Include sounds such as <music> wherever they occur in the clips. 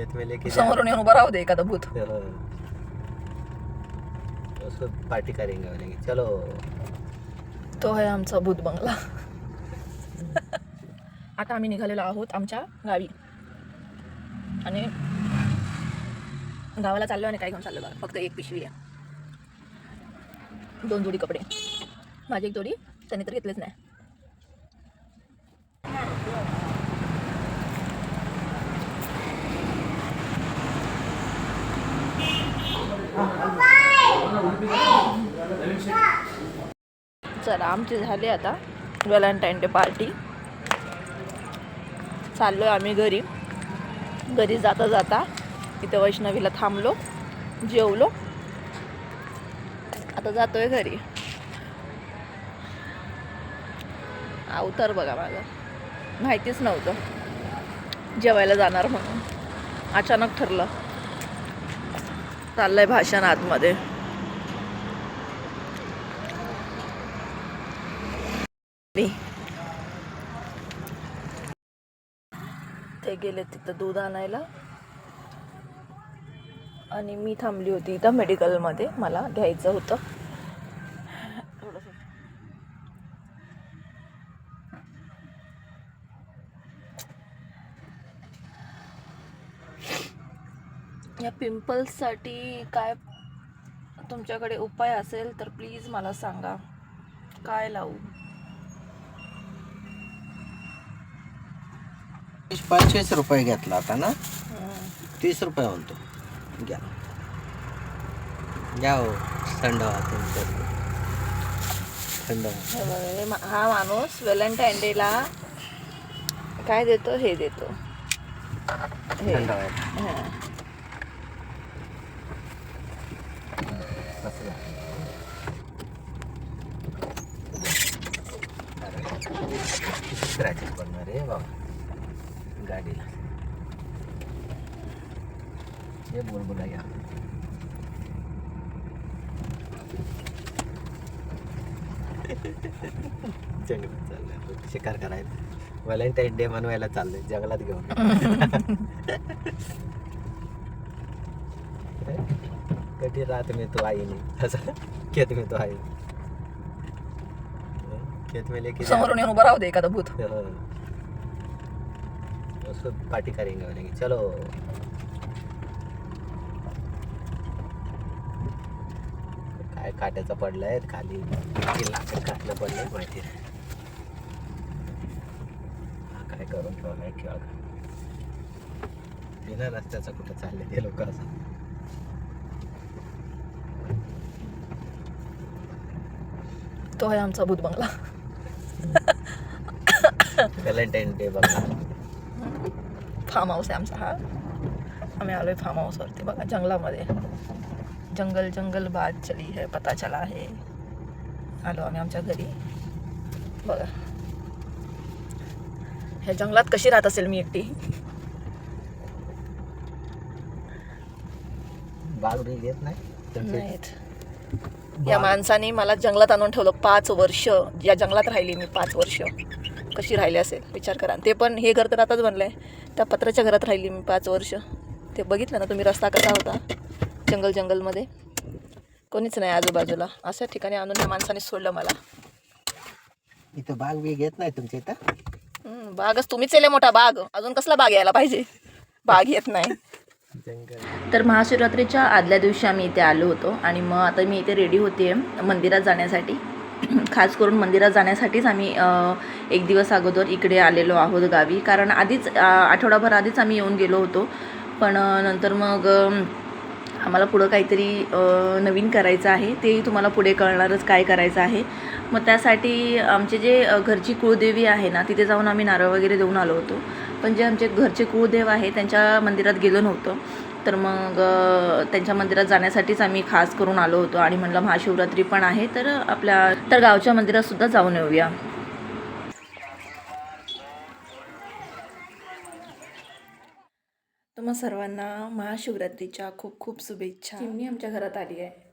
खेत में लेके समोरून येऊन उभं राहू दे एखादं भूत. हाँ। उसको पार्टी करेंगे बोलेंगे. चलो. तो आहे आमचा भूत बंगला. आता आम्ही निघालेलो आहोत आमच्या गावी. आणि गावाला चाललो आणि काय घेऊन चाललो बघा. फक्त एक पिशवी आहे. दोन जोडी कपडे. माझी एक जोडी. त्यांनी तर घेतलेच नाही. चला आमची झाली आता व्हॅलेंटाईन डे पार्टी. चाललो आहे आम्ही घरी. घरी जाता जाता इथं वैष्णवीला थांबलो जेवलो. आता जातोय घरी. अवतार बघा माझा. माहितीच नव्हतं. जेवायला जाणार म्हणून. अचानक ठरलं. चाललंय भाषण आतमध्ये. ते गेले तिथं दूध आणायला. आणि मी थांबली होती इथं मेडिकलमध्ये मला घ्यायचं होतं. या पिंपल्ससाठी काय तुमच्याकडे उपाय असेल तर प्लीज मला सांगा. काय लावू? पंचवीस रुपये घेतला होता ना? तीस रुपये म्हणतो. घ्या. घ्या हो थंड. हे माणूस व्हॅलेंटाईन डेला काय देतो? हे देतो. हे. थंड हा. गाडीला. हे बोल बोला या. जंगलात चाललंय शिकार करायला. व्हॅलेंटाईन डे मनवायला चाललंय. जंगलात घेऊन. <laughs> कधी रात में तो आई नहीं असं. खेत में तो आई. खेत में लेके जा समोरून उभं राहू दे एखादं भूत. उसको पार्टी करेंगे बोलेंगे चलो. काय काट्याचं पडलंय खाली किती लाकड काटलं पडलंय माहिती नाही. हा काय करून ठेवलाय खेळ बिना रस्त्याचं कुठं चालले ते लोक असं. तो आहे आमचा भूत बंगला. व्हॅलेंटाईन डे बघा. फार्म हाऊस आहे आमचा हा. आम्ही आलोय फार्म हाऊसवरती बघा जंगलामध्ये. जंगल जंगल बात चली है पता चला है. आलो आम्ही आमच्या घरी. बघा. ह्या जंगलात कशी राहत असेल मी एकटी? नाहीत. या माणसाने मला जंगलात आणून ठेवलं पाच वर्ष. या जंगलात राहिली मी पाच वर्ष. कशी राहिली असेल? विचार करा. ते पण हे घर तर आताच बनलं आहे त्या पत्राच्या घरात राहिली मी पाच वर्ष. ते बघितलं ना तुम्ही रस्ता कसा होता? जंगल जंगलमध्ये. कोणीच नाही आजूबाजूला. अशा ठिकाणी आणून या माणसाने सोडलं मला. इथं बाग बी घेत नाही तुमच्या इथं? हम्म, बागच तुम्हीच येले मोठा बाग. अजून कसला बाग यायला पाहिजे? बाग येत नाही. जंगल. तर महाशिवरात्रीच्या आदल्या दिवशी आम्ही इथे आलो होतो आणि मग आता मी इथे रेडी होते मंदिरात जाण्यासाठी. <clears throat> खास करून मंदिरात जाण्यासाठीच आम्ही एक दिवस अगोदर इकडे आलेलो आहोत गावी. कारण आधीच आठवडाभर आधीच आम्ही येऊन गेलो होतो. पण नंतर मग आम्हाला पुढं काहीतरी नवीन करायचं आहे. तेही तुम्हाला पुढे कळणारच काय करायचं आहे. मग त्यासाठी आमचे जे घरची कुळदेवी आहे ना तिथे जाऊन आम्ही नारळ वगैरे देऊन आलो होतो. पण जे आमचे घरचे कुळदेव आहे त्यांच्या मंदिरात गेलो नव्हतं. तर मग त्यांच्या मंदिरात जाण्यासाठीच आम्ही खास करून आलो होतो आणि म्हणलं महाशिवरात्री पण आहे तर आपल्या तर गावच्या मंदिरात सुद्धा जाऊन येऊया. तुम्हा सर्वांना महाशिवरात्रीच्या खूप खूप शुभेच्छा. चिमणी आमच्या घरात आली आहे.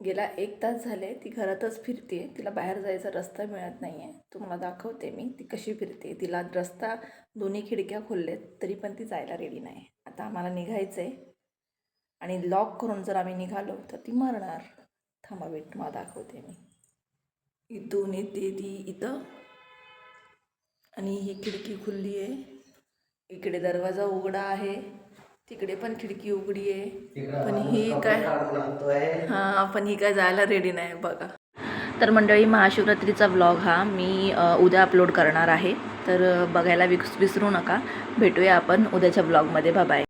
गेला एक तास झाले ती घरातच फिरते तिला बाहेर जायचा रस्ता मिळत नाही आहे तुम्हाला दाखवते मी ती कशी फिरते तिला रस्ता दोन्ही खिडक्या खोललेत तरी पण ती जायला रेडी नाही. आता आम्हाला निघायचं आहे आणि लॉक करून जर आम्ही निघालो तर ती मरणार. थांबा वेट तुम्हाला दाखवते मी. इथून येते ती इथं. आणि ही खिडकी खुलली आहे. इकडे दरवाजा उघडा आहे. तिकडे पण खिडकी उघडी आहे. पण ही काय हां पण ही काय जायला रेडी नाही बघा. तर मंडळी महाशिवरात्रीचा व्लॉग हा मी उद्या अपलोड करणार आहे. तर बघायला विस विसरू नका. भेटूया आपण उद्याच्या ब्लॉगमध्ये बाय